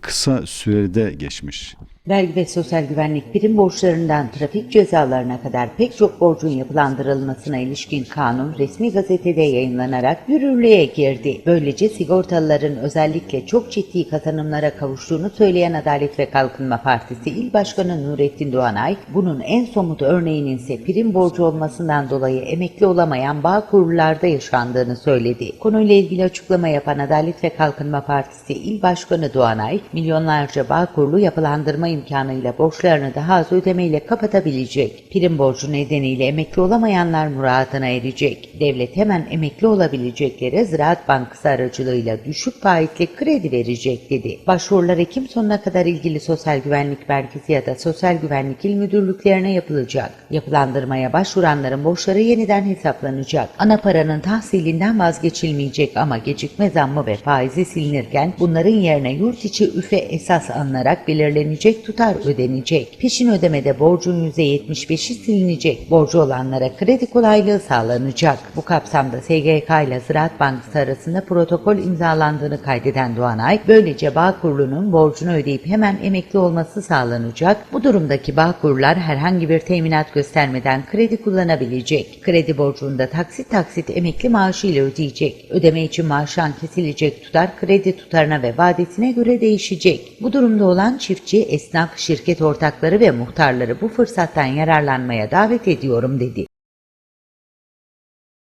kısa sürede geçmiş. Vergi ve sosyal güvenlik prim borçlarından trafik cezalarına kadar pek çok borcun yapılandırılmasına ilişkin kanun resmi gazetede yayınlanarak yürürlüğe girdi. Böylece sigortalıların özellikle çok ciddi kazanımlara kavuştuğunu söyleyen Adalet ve Kalkınma Partisi İl Başkanı Nurettin Doğanay, bunun en somut örneğinin ise prim borcu olmasından dolayı emekli olamayan bağ kurullarda yaşandığını söyledi. Konuyla ilgili açıklama yapan Adalet ve Kalkınma Partisi İl Başkanı Doğanay, milyonlarca bağ kurulu yapılandırma imkanıyla borçlarını daha az ödemeyle kapatabilecek. Prim borcu nedeniyle emekli olamayanlar muradına erecek. Devlet hemen emekli olabileceklere Ziraat Bankası aracılığıyla düşük faizli kredi verecek dedi. Başvurular Ekim sonuna kadar ilgili Sosyal Güvenlik Merkezi ya da Sosyal Güvenlik İl Müdürlüklerine yapılacak. Yapılandırmaya başvuranların borçları yeniden hesaplanacak. Ana paranın tahsilinden vazgeçilmeyecek ama gecikme zammı ve faizi silinirken bunların yerine yurt içi üfe esas alınarak belirlenecek tutar ödenecek. Peşin ödemede borcun %75'i silinecek. Borcu olanlara kredi kolaylığı sağlanacak. Bu kapsamda SGK ile Ziraat Bankası arasında protokol imzalandığını kaydeden Doğanay, böylece Bağkurlu'nun borcunu ödeyip hemen emekli olması sağlanacak. Bu durumdaki Bağkurlar herhangi bir teminat göstermeden kredi kullanabilecek. Kredi borcunu da taksit taksit emekli maaşı ile ödeyecek. Ödeme için maaştan kesilecek tutar kredi tutarına ve vadesine göre değişecek. Bu durumda olan çiftçi, esnaf, şirket ortakları ve muhtarları bu fırsattan yararlanmaya davet ediyorum dedi.